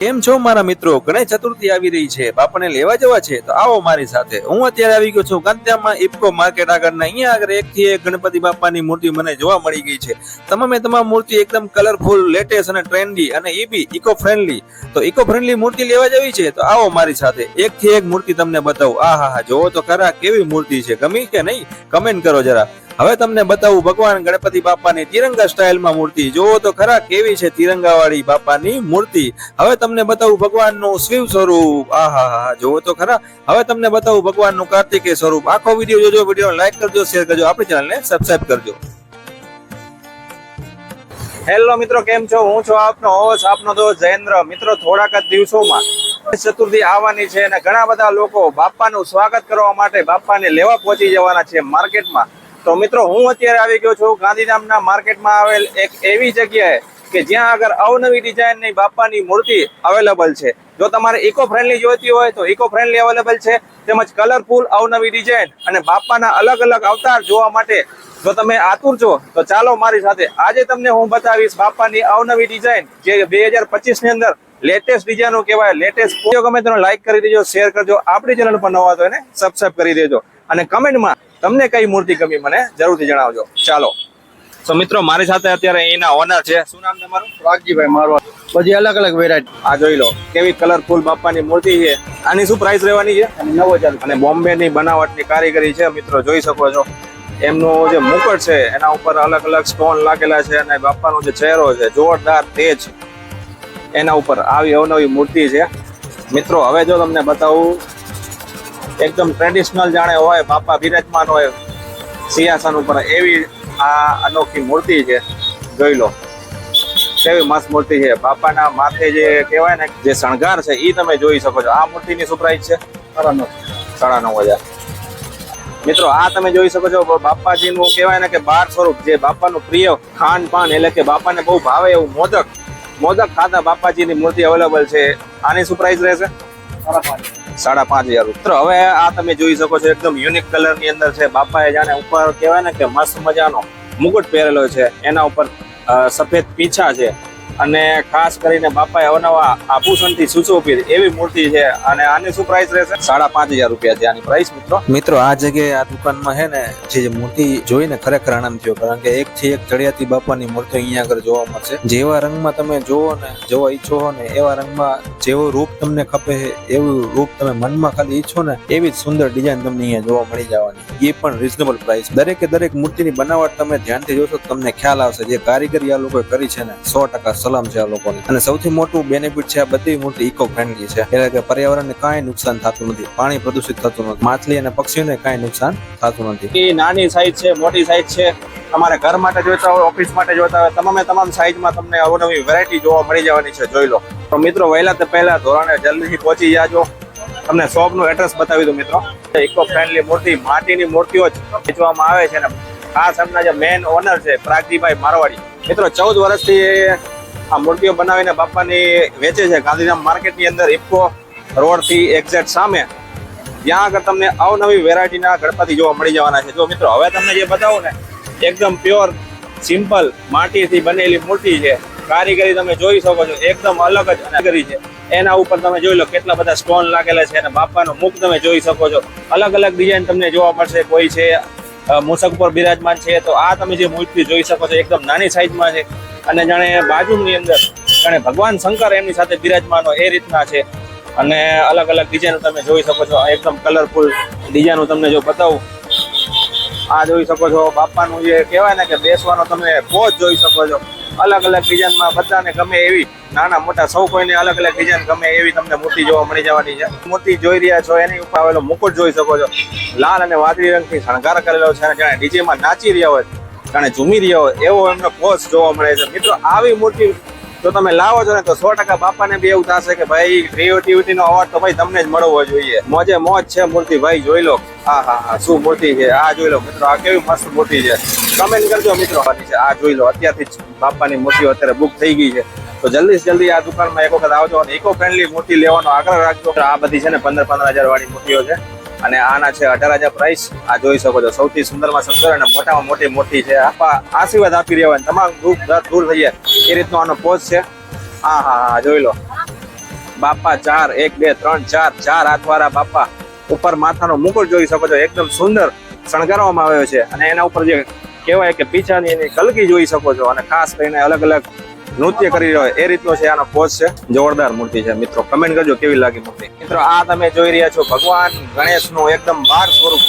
કેમ છો મારા મિત્રો? ગણેશ ચતુર્થી આવી રહી છે. બાપાને લેવા જવા છે? તો આવો મારી સાથે. હું અત્યારે આવી ગયો છું ગાંધીધામમાં ઇફકો માર્કેટ આગળના. અહીંયા આગળ એક થી એક ગણપતિ બાપાની મૂર્તિ મને જોવા મળી ગઈ છે. તમામે તમામ મૂર્તિ એકદમ કલરફુલ લેટેસ્ટ અને ટ્રેન્ડી અને એ બી ઇકો ફ્રેન્ડલી તો ઇકો ફ્રેન્ડલી મૂર્તિ લેવા જવી છે? તો આવો મારી સાથે. એક થી એક મૂર્તિ તમને બતાવું. આ હા હા જોવો તો ખરા, કેવી મૂર્તિ છે? ગમી કે નહીં? કમેન્ટ કરો જરા. હવે તમને બતાવું ભગવાન ગણપતિ બાપાની તિરંગા સ્ટાઇલમાં મૂર્તિ. જોવો તો ખરા કેવી છે તિરંગા વાળી બાપાની મૂર્તિ. હવે તમને બતાવું ભગવાનનું શિવ સ્વરૂપ. આહા, હા જોવો તો ખરા. હવે તમને બતાવું ભગવાનનું કાર્તિકે સ્વરૂપ. આખો વીડિયો જોજો વીડિયો લાઈક કરજો, શેર કરજો, આપણી ચેનલને સબસ્ક્રાઇબ કરજો. હેલો મિત્રો, કેમ છો? હું છું આપનો હોસ્ટ આપનો દોસ્ત જયેન્દ્ર. મિત્રો, થોડાક જ દિવસોમાં ચતુર્થી આવવાની છે અને ઘણા બધા લોકો બાપાનું સ્વાગત કરવા માટે બાપાને લેવા પહોંચી જવાના છે માર્કેટમાં. તો મિત્રો, હું અત્યારે આવી ગયો છું ગાંધીધામના માર્કેટમાં આવેલ એક એવી જગ્યાએ કે જ્યાં આગળ અવનવી ડિઝાઇનની બાપાની મૂર્તિ અવેલેબલ છે. જો તમારે ઇકો ફ્રેન્ડલી જોઈતી હોય તો ઇકો ફ્રેન્ડલી અવેલેબલ છે. તેમજ કલરફુલ અવનવી ડિઝાઇન અને બાપાના અલગ અલગ અવતાર જોવા માટે જો તમે આતુર છો, તો ચાલો મારી સાથે આજે તમને હું બતાવીશ બાપાની અવનવી ડિઝાઇન જે બે હજારની અંદર લેટેસ્ટ ડિઝાઇનો કહેવાય લેટેસ્ટ ગમે તેનો લાઈક કરી દેજો શેર કરજો. આપણી ચેનલ પર નવા તો એને સબસ્ક્રાઈબ કરી દેજો. અને કમેન્ટમાં તમને કઈ મૂર્તિ ગમી મને જરૂરથી જણાવજો. ચાલો. તો મિત્રો મારી સાથે અત્યારે એના ઓનર છે. શું નામ તમારું? રાગજીભાઈ મારવા. બધી અલગ અલગ વેરાયટી આ જોઈ લો કેવી કલરફુલ બાપાની મૂર્તિ છે. આની શું પ્રાઇસ રહેવાની છે? નવ હજાર અને બોમ્બે ની બનાવટની કારીગરી છે મિત્રો જોઈ શકો છો. એમનો જે મુકટ છે એના ઉપર અલગ અલગ સ્ટોન લાગેલા છે અને બાપાનો જે ચહેરો છે જોરદાર તેજ એના ઉપર આવી અવનવી મૂર્તિ છે. મિત્રો હવે જો તમને બતાવું એકદમ ટ્રેડિશનલ જાણે હોય બાપા બિરાજમાન હોય સિંહાસન ઉપર. એવી આ અનોખી મૂર્તિ છે જોઈ લો. કેવી મસ્ત મૂર્તિ છે. બાપાના માથે જે કહેવાય ને જે શણગાર છે એ તમે જોઈ શકો છો. આ મૂર્તિની શું પ્રાઇસ છે? સાડા નવ હજાર. મિત્રો આ તમે જોઈ શકો છો બાપાજીનું કહેવાય ને કે બાર સ્વરૂપ. જે બાપાનું પ્રિય ખાન પાન એટલે કે બાપાને બહુ ભાવે એવું મોદક. મોદક ખાતા બાપાજીની મૂર્તિ અવેલેબલ છે. આની શું પ્રાઇસ રહેશે? સાડા પાંચ હજાર મિત્રો હવે આ તમે જોઈ શકો છો, એકદમ યુનિક કલરની અંદર છે. બાપાએ જાણે ઉપર કહેવાય ને કે મસ્ત મજાનો મુકુટ પહેરેલો છે. એના ઉપર સફેદ પીછા છે. અને ખાસ કરીને બાપાએ અવનવા આભૂષણથી સુશોભિત એવી મૂર્તિ છે અને આની શું પ્રાઇસ રહેશે? સાડા પાંચ હજાર રૂપિયા છે આની પ્રાઇસ મિત્રો. મિત્રો, આ જગ્યાએ આ દુકાનમાં છે ને, જે મૂર્તિ જોઈને ખરેખર આનંદ થયો. કારણ કે એક થી એક ચડિયાતી બાપાની મૂર્તિ અહીંયા આગળ જોવા મળશે. જેવા રંગમાં તમે જોવો ને, જોવા ઈચ્છો હો ને, એવા રંગમાં જેવું રૂપ તમને ખપે એવું રૂપ તમે મનમાં ખાલી ઈચ્છો ને, એવી જ સુંદર ડિઝાઇન તમને અહીંયા જોવા મળી જવાની. એ પણ રિઝનેબલ પ્રાઇસ દરેકે દરેક મૂર્તિની બનાવટ તમે ધ્યાનથી જોશો તમને ખ્યાલ આવશે. જે કારીગરી આ લોકોએ કરી છે ને, સો ટકા સલામ છે આ લોકોને. અને સૌથી મોટું બેનિફિટ છે આ બધી મૂર્તિ ઇકો ફ્રેન્ડલી છે. એટલે કે પર્યાવરણને કાંઈ નુકસાન થતું નથી. પાણી પ્રદૂષિત થતું નથી. માછલી અને પક્ષીઓને કાંઈ નુકસાન થતું નથી. એ નાની સાઈઝ છે, મોટી સાઈઝ છે. તમારે ઘર માટે જોઈતા હોય ઓફિસ માટે જોઈતા હોય તમામે તમામ સાઈઝમાં તમને અવનવી વેરાયટી જોવા મળી જવાની છે, જોઈ લો. તો મિત્રો, વહેલા તે પહેલા ધોરણે જલ્દીથી પહોંચી જાજો. તમને શોપનું એડ્રેસ બતાવી દઉં મિત્રો. ઇકો ફ્રેન્ડલી મૂર્તિ, માટીની મૂર્તિઓ જ વેચવામાં આવે છે ને. ખાસ એમના જે મેન ઓનર છે, પ્રાગજીભાઈ મારવાડી. મિત્રો, ચૌદ વર્ષથી આ મૂર્તિઓ બનાવીને બાપાની વેચે છે. ગાંધીધામ માર્કેટની અંદર ઇફકો, રોડથી એક્ઝેક્ટ સામે. ત્યાં આગળ તમને અવનવી વેરાયટીના ગણપતિ જોવા મળી જવાના છે. જો મિત્રો, હવે તમને જે બતાવું ને, એકદમ પ્યોર, સિમ્પલ, માટીથી બનેલી મૂર્તિ છે. કારીગરી તમે જોઈ શકો છો, એકદમ અલગ જ કારીગરી છે. એના ઉપર તમે જોઈ લો કેટલા બધા સ્ટોન લાગેલા છે અને બાપાનો મુખ તમે જોઈ શકો છો. અલગ અલગ ડિઝાઇન તમને જોવા મળશે, કોઈ છે મૂસક પર બિરાજમાન છે. તો આ તમે જે મૂર્તિ જોઈ શકો છો, એકદમ નાની સાઈઝમાં છે. અને જાણે બાજુની અંદર જાણે ભગવાન શંકર એમની સાથે બિરાજમાન એ રીતના છે. અને અલગ અલગ ડિઝાઇનો તમે જોઈ શકો છો. એકદમ કલરફુલ ડિઝાઇનો તમને જો બતાવું. આ જોઈ શકો છો બાપાનું જે કહેવાય ને કે બેસવાનો તમે પોચ જોઈ શકો છો. અલગ અલગ ડિઝાઇનમાં બધાને ગમે એવી નાના મોટા સૌ કોઈને અલગ અલગ ડિઝાઇન ગમે એવી તમને મૂર્તિ જોવા મળી જવાની છે. મૂર્તિ જોઈ રહ્યા છો એની ઉપર આવેલો મુકુટ જોઈ શકો છો. લાલ અને વાદળી રંગથી શણગાર કરેલો છે અને જાણે ડીજેમાં નાચી રહ્યા હોય. જાણે ઝૂમી રહ્યા હોય એવો એમનો પોચ જોવા મળે છે. મિત્રો, આવી મૂર્તિ જો તમે લાવો છો ને, તો સો ટકા બાપાને બી એવું થશે કે ભાઈ ક્રિએટિવિટી નો અવાજ તો ભાઈ તમને જ મળવો જોઈએ. મોજે મોજ છે મૂર્તિ ભાઈ જોઈ લો. હા હા હા, શું મૂર્તિ છે? આ જોઈ લો. મિત્રો, આ કેવી મસ્ત મૂર્તિ છે. કમેન્ટ કરજો મિત્રો. છે, આ જોઈ લો. અત્યારથી જ બાપાની મૂર્તિઓ અત્યારે બુક થઈ ગઈ છે. તો જલ્દી જલ્દી આ દુકાનમાં એક વખત આવજો અને ઇકો ફ્રેન્ડલી મૂર્તિ લેવાનો આગ્રહ રાખજો. આ બધી છે ને પંદર પંદર હજાર વાળી મૂર્તિઓ છે. અને આના છે અઢાર હજાર પ્રાઇસ આ જોઈ શકો છો, સૌથી સુંદરમાં સુંદર અને મોટામાં મોટી મોટી છે. આપા આશીર્વાદ આપી રહ્યા હોય તમામ દુઃખ દર્દ દૂર થઈ જાય. એ રીતનો આનો પોઝ છે. હા હા હા, જોઈ લો. બાપા ચાર, એક, બે, ત્રણ, ચાર ચાર હાથવાળા બાપા. ઉપર માથાનો મુકુટ જોઈ શકો છો. એકદમ સુંદર શણગારવામાં આવ્યો છે. અને એના ઉપર જે કહેવાય કે પીછાની એની કલકી જોઈ શકો છો. અને ખાસ કરીને અલગ અલગ નૃત્ય કરી રહ્યો એ રીતનો છે આનો પોઝ છે. જોરદાર મૂર્તિ છે મિત્રો. કમેન્ટ કરજો કેવી લાગી મૂર્તિ. મિત્રો, આ તમે જોઈ રહ્યા છો ભગવાન ગણેશનું એકદમ બાર સ્વરૂપ.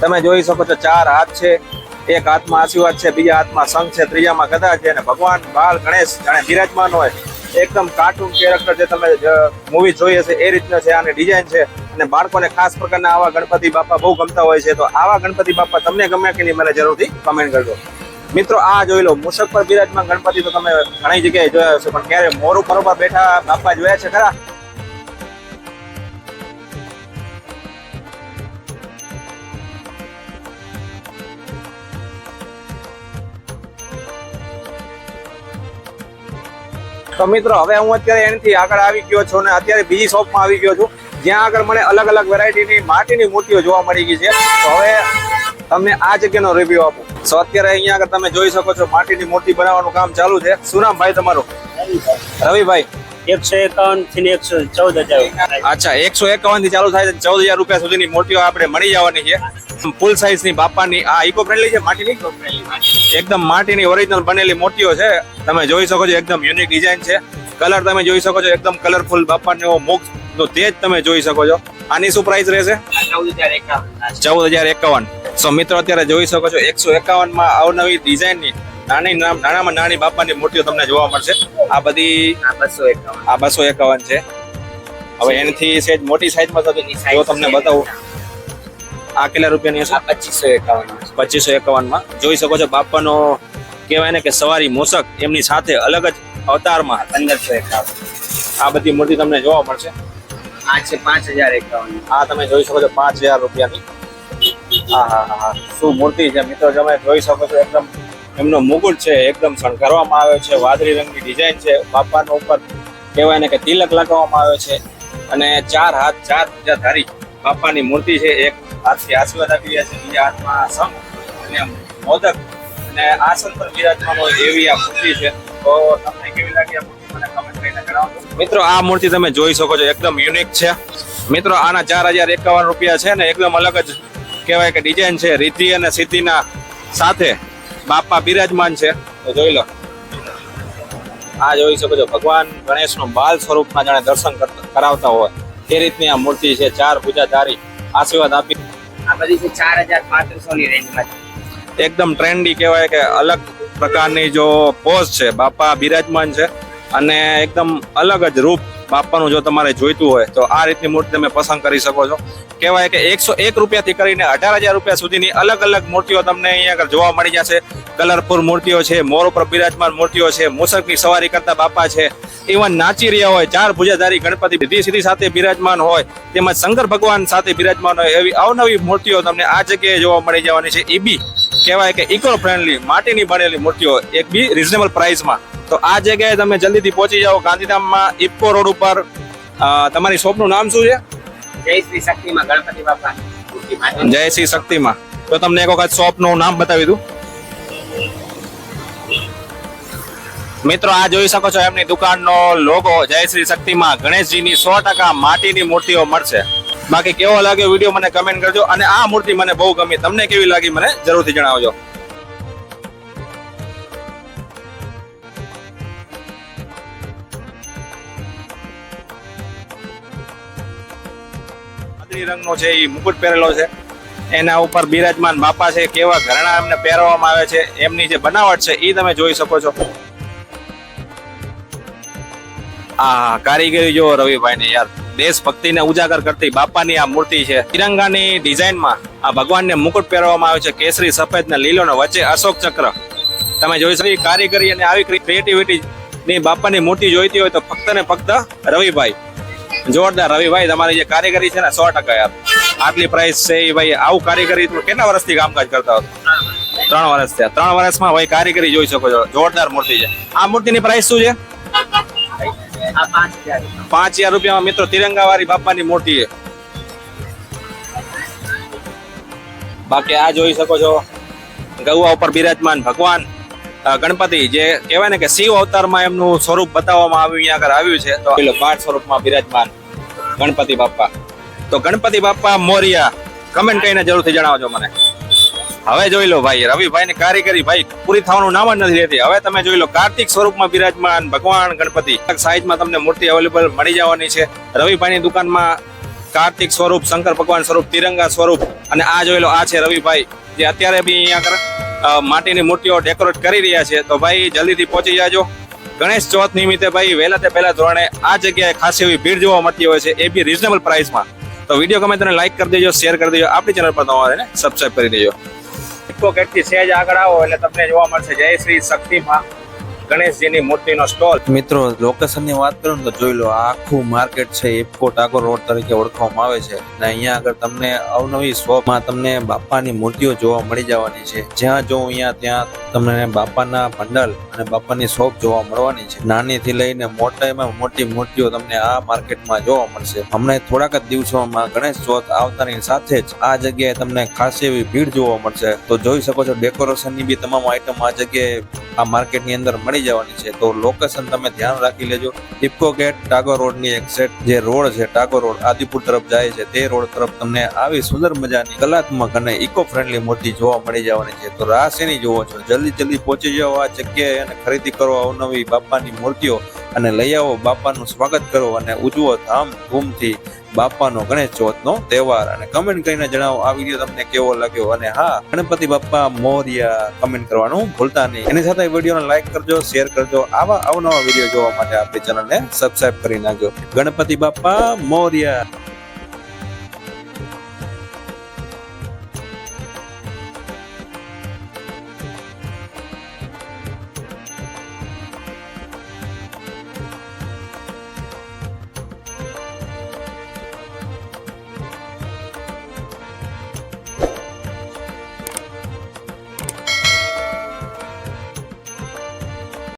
તમે જોઈ શકો છો ચાર હાથ છે, એક હાથમાં આશીર્વાદ છે, બીજા હાથમાં શંખ છે, ત્રીજામાં ગદા છે અને ભગવાન બાળ ગણેશ જાણે બિરાજમાન હોય. એકદમ કાર્ટૂન કેરેક્ટર જે તમે મૂવી જોઈ હશે, એ રીતના છે, આની ડિઝાઇન છે. અને બાળકોને ખાસ પ્રકારના આવા ગણપતિ બાપા બહુ ગમતા હોય છે. તો આવા ગણપતિ બાપા તમને ગમે કે નહીં, મને જરૂરથી કમેન્ટ કરજો. મિત્રો, આ જોઈ લો મુશક પર બિરાજમાન ગણપતિ તો તમે ઘણી જગ્યાએ જોયા હશે, પણ ક્યારે મોરું પરોપર બેઠા બાપા જોયા છે ખરા? તો મિત્રો, હવે હું અત્યારે એનાથી આગળ આવી ગયો છું અને અત્યારે બીજી શોપમાં આવી ગયો છું, જ્યાં આગળ મને અલગ અલગ વેરાયટીની માટીની મૂર્તિઓ જોવા મળી ગઈ છે. તો હવે તમને આ જગ્યાનો રિવ્યુ આપું. તો અત્યારે અહીંયા આગળ તમે જોઈ શકો છો માટીની મૂર્તિ બનાવવાનું કામ ચાલુ છે. શું નામ ભાઈ તમારું? રવિભાઈ. એકસો એકાવનથી એકસો ચૌદ હજાર અચ્છા એકસો એકાવનથી ચાલુ થાય છે. ચૌદ હજાર રૂપિયા સુધીની મૂર્તિઓ આપણે મળી જવાની છે. ફૂલ સાઇઝની બાપાની આ ઇકો ફ્રેન્ડલી છે? માટીની? એકદમ માટીની ઓરિજિનલ બનેલી મૂર્તિઓ છે. તમે જોઈ શકો છો એકદમ યુનિક ડિઝાઇન છે. કલર તમે જોઈ શકો છો એકદમ કલરફુલ બાપાનો મુખ તો તે જ તમે જોઈ શકો છો. આની શું પ્રાઇસ રહેશે? ચૌદ હજાર એકાવન. ચૌદ હજાર એકાવન. સો મિત્રો અત્યારે જોઈ શકો છો એકસો એકાવનમાં અવનવી ડિઝાઇનની નાની નામ- નાનામાં નાની બાપાની મૂર્તિઓ તમને જોવા મળશે. આ બધી આ બસો એકાવન. છે. હવે એનાથી સેજ મોટી સાઈઝમાં તો જો તમને બતાવું આ કેટલા રૂપિયાની હશે? પચીસો એકાવન પચીસો એકાવનમાં જોઈ શકો છો બાપાનો કહેવાય ને કે સવારી મોસક એમની સાથે અલગ જ અવતારમાં. પંદરસો એકાવન. આ બધી મૂર્તિ તમને જોવા મળશે. આ છે પાંચ હજાર એકાવન. આ તમે જોઈ શકો છો પાંચ હજાર રૂપિયાની. હા હા હા શું મૂર્તિ છે? મિત્રો, તમે જોઈ શકો છો એકદમ એમનો મુગુટ છે, એકદમ શણગારવામાં આવ્યો છે, વાદળી રંગની ડિઝાઇન છે. બાપાનો ઉપર કહેવાય ને કે તિલક લગાવવામાં આવ્યો છે અને ચાર હાથ, ચાર પૂજા ધારી બાપાની મૂર્તિ છે. એક હાથથી આશીર્વાદ આપી રહ્યા છે, બીજા હાથમાં શંખ અને મોદક અને આસન પર બિરાજમાન હોય એવી આ મૂર્તિ છે. તો તમને કેવી લાગી આ મૂર્તિ? મને કમેન્ટ કરીને જણાવજો. મિત્રો, આ મૂર્તિ તમે જોઈ શકો છો, એકદમ યુનિક છે. મિત્રો, આના ચાર હજાર એકાવન રૂપિયા છે ને એકદમ અલગ જ કહેવાય કે ડિઝાઇન છે રીતિ અને સિદ્ધિના સાથે બાપા બિરાજમાન છે. તો જોઈ લો. આ જોઈ શકો છો ભગવાન ગણેશનું બાલ સ્વરૂપમાં જાણે દર્શન કરાવતા હોય. તે રીતની આ મૂર્તિ છે ચાર પૂજાધારી આશીર્વાદ આપી. આ બધી છે ચાર હજાર પાંત્રીસો ની રેન્જમાં એકદમ ટ્રેન્ડી કહેવાય કે અલગ પ્રકારની જો પોઝ છે બાપા બિરાજમાન છે અને એકદમ અલગ જ રૂપ બાપાનું જો તમારે જોઈતું હોય, તો આ રીતની મૂર્તિ તમે પસંદ કરી શકો છો. કહેવાય કે એકસો એક રૂપિયાથી કરીને અઢાર હજાર રૂપિયા સુધીની અલગ અલગ મૂર્તિઓ તમને અહીંયા જોવા મળી જશે. કલરફુલ મૂર્તિઓ છે, મોર ઉપર બિરાજમાન મૂર્તિઓ છે મૂસકની સવારી કરતા બાપા છે. ઇવન નાચી રહ્યા હોય, ચાર ભુજાધારી ગણપતિ સીધી સીધી સાથે બિરાજમાન હોય, તેમજ શંકર ભગવાન સાથે બિરાજમાન હોય, એવી અવનવી મૂર્તિઓ તમને આ જગ્યાએ જોવા મળી જવાની છે. એ બી કહેવાય કે ઇકો ફ્રેન્ડલી માટીની બનેલી મૂર્તિઓ, એક બી રિઝનેબલ પ્રાઇસમાં તો આ જગ્યાએ તમે જલ્દીથી પહોંચી જાઓ ગાંધીધામમાં ઇફકો રોડ ઉપર. તમારી શોપનું નામ શું છે? જય શ્રી શક્તિમાં ગણપતિ બાપા. જય શ્રી શક્તિમાં. તો તમને એક વખત શોપનું નામ બતાવી દઉં. મિત્રો આ જોઈ શકો છો એમની દુકાનનો લોગો જય શ્રી શક્તિમાં ગણેશજીની સો ટકા માટીની મૂર્તિઓ મળશે. બાકી કેવો લાગ્યો વીડિયો મને કમેન્ટ કરજો. અને આ મૂર્તિ મને બહુ ગમી. તમને કેવી લાગી મને જરૂરથી જણાવજો. વાદળી રંગનો છે એ મુકુટ પહેરેલો છે, એના ઉપર બિરાજમાન બાપા છે, કેવા ઘરણા એમને પહેરવામાં આવે છે, એમની જે બનાવટ છે એ તમે જોઈ શકો છો. આ કારીગરી જો રવિભાઈ ને યાર, દેશભક્તિને ઉજાગર કરતી બાપાની આ મૂર્તિ છે. તિરંગાની ડિઝાઇનમાં આ ભગવાનને મુકુટ પહેરવામાં આવે છે, કેસરી, સફેદ ને લીલો ને વચ્ચે અશોક ચક્ર. તમે જોઈ શકો કારીગરી અને આવી ક્રિએટિવિટી ની બાપાની મૂર્તિ જોઈતી હોય તો ફક્ત ને ફક્ત રવિભાઈ. જોરદાર. રવિભાઈ, તમારી જે કારીગરી છે ને, સો ટકા યાર. આટલી પ્રાઇસ છે એ ભાઈ, આવું કારીગરી કેટલા વર્ષથી કામકાજ કરતા હતા ત્રણ વર્ષ થયા. ત્રણ વર્ષમાં ભાઈ કારીગરી જોઈ શકો છો. જોરદાર મૂર્તિ છે. આ મૂર્તિની પ્રાઇસ શું છે? પાંચ હજાર રૂપિયામાં. મિત્રો તિરંગા વાળી બાપાની મૂર્તિ છે. બાકી આ જોઈ શકો છો. ગૌવા ઉપર બિરાજમાન ભગવાન ગણપતિ, જે કહેવાય ને કે શિવ અવતારમાં એમનું સ્વરૂપ બતાવવામાં આવ્યું, અહીંયા આગળ આવ્યું છે. તો પાઠ સ્વરૂપમાં બિરાજમાન. ગણપતિ બાપ્પા. તો ગણપતિ બાપ્પા મોરિયા કમેન્ટ કરીને જરૂરથી જણાવજો મને. હવે જોઈ લો ભાઈ રવિભાઈ ની કારીગરી ભાઈ પૂરી થવાનું નામ જ નથી રહેતી હવે તમે જોઈ લો, કાર્તિક સ્વરૂપમાં બિરાજમાન ભગવાન ગણપતિ. સાઈઝમાં તમને મૂર્તિ અવેલેબલ મળી જવાની છે. રવિભાઈની દુકાનમાં કાર્તિક સ્વરૂપ, શંકર ભગવાન સ્વરૂપ, તિરંગા સ્વરૂપ અને આ જોઈ લો, આ છે રવિભાઈ, જે અત્યારે બી અહીંયા માટીની મૂર્તિઓ ડેકોરેટ કરી રહ્યા છે. તો ભાઈ, જલ્દીથી પહોંચી જાજો. ગણેશ ચોથ નિમિત્તે ભાઈ વહેલા તે પહેલા ધોરણે આ જગ્યાએ ખાસી એવી ભીડ જોવા મળતી હોય છે એ બી રિઝનેબલ પ્રાઇસમાં તો વીડિયો ગમે તેને લાઈક કરી દેજો શેર કરી દેજો, આપણી ચેનલ પર તમારે સબસ્ક્રાઈબ કરી દેજો. ઇકો ગેટથી સહેજ આગળ આવો એટલે તમને જોવા મળશે. જય શ્રી શક્તિમાં. ગણેશજીની મૂર્તિનો સ્ટોલ. મિત્રો લોકેશનની વાત કરું તો જોઈ લો આખું માર્કેટ છે ઇફકો ટાગોર રોડ તરીકે ઓળખવામાં આવે છે. અને અહીંયા આગળ તમને અવનવી શોપમાં તમને બાપાની મૂર્તિઓ જોવા મળી જવાની છે. જ્યાં જો અહીંયા ત્યાં તમને બાપાના ભંડલ અને બાપાની શોપ જોવા મળવાની છે. નાનીથી લઈને મોટામાં મોટી મૂર્તિઓ તમને આ માર્કેટમાં જોવા મળશે. હમણાં થોડાક જ દિવસોમાં ગણેશ ચોથ આવતાની સાથે જ આ જગ્યાએ તમને ખાસી એવી ભીડ જોવા મળશે. તો જોઈ શકો છો ડેકોરેશનની બી તમામ આઈટમ આ જગ્યાએ આ માર્કેટની અંદર મળી જવાની છે. તો લોકેશન તમે ધ્યાન રાખી લેજો. ટિપકો ગેટ ટાગોર રોડની એક્ઝેક્ટ જે રોડ છે ટાગોર રોડ આદિપુર તરફ જાય છે, તે રોડ તરફ તમને આવી સુંદર મજાની કલાત્મક અને ઇકો ફ્રેન્ડલી મૂર્તિ જોવા મળી જવાની છે. તો રાહ શેની જોવો છો. જલ્દી જલ્દી પહોંચી જાઓ આ જગ્યાએ અને ખરીદી કરો અવનવી બાપાની મૂર્તિઓ. અને લઈ આવો બાપાનું સ્વાગત કરો અને ઉજવો ધામધૂમથી બાપાનો ગણેશ ચોથનો તહેવાર. અને કમેન્ટ કરીને જણાવો આ વીડિયો તમને કેવો લાગ્યો? અને હા, ગણપતિ બાપા મોર્યા કમેન્ટ કરવાનું ભૂલતા નહીં. એની સાથે વિડીયોને લાઈક કરજો શેર કરજો. આવા અવનવા વીડિયો જોવા માટે આપણી ચેનલને સબસ્ક્રાઇબ કરી નાખજો. ગણપતિ બાપા મોર્યા.